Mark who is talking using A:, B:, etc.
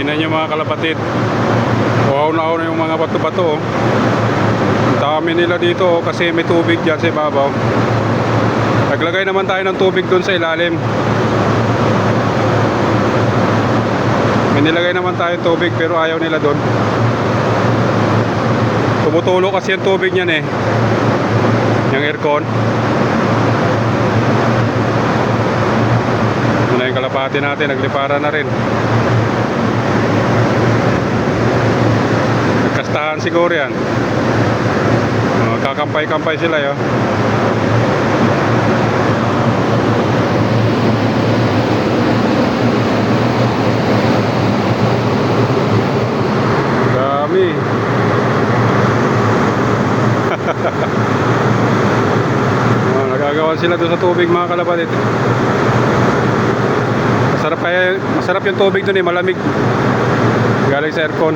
A: Tingnan nyo mga kalapatid. Wow na na yung mga bato-bato. oh. Dami nila dito oh, kasi may tubig dyan sa ibabaw. Naglagay naman tayo ng tubig doon sa ilalim. May nilagay naman tayo tubig pero ayaw nila doon. Tumutulo kasi yung tubig niyan eh. Yung aircon. Na yung kalapati natin, naglipara na rin. Nagkastahan siguro yan. Oh, kakampay-kampay sila yo. Dami. oh, nagagawan sila doon sa tubig mga kalabalit. Masarap kaya, masarap yung tubig doon eh, malamig. Galing sa aircon.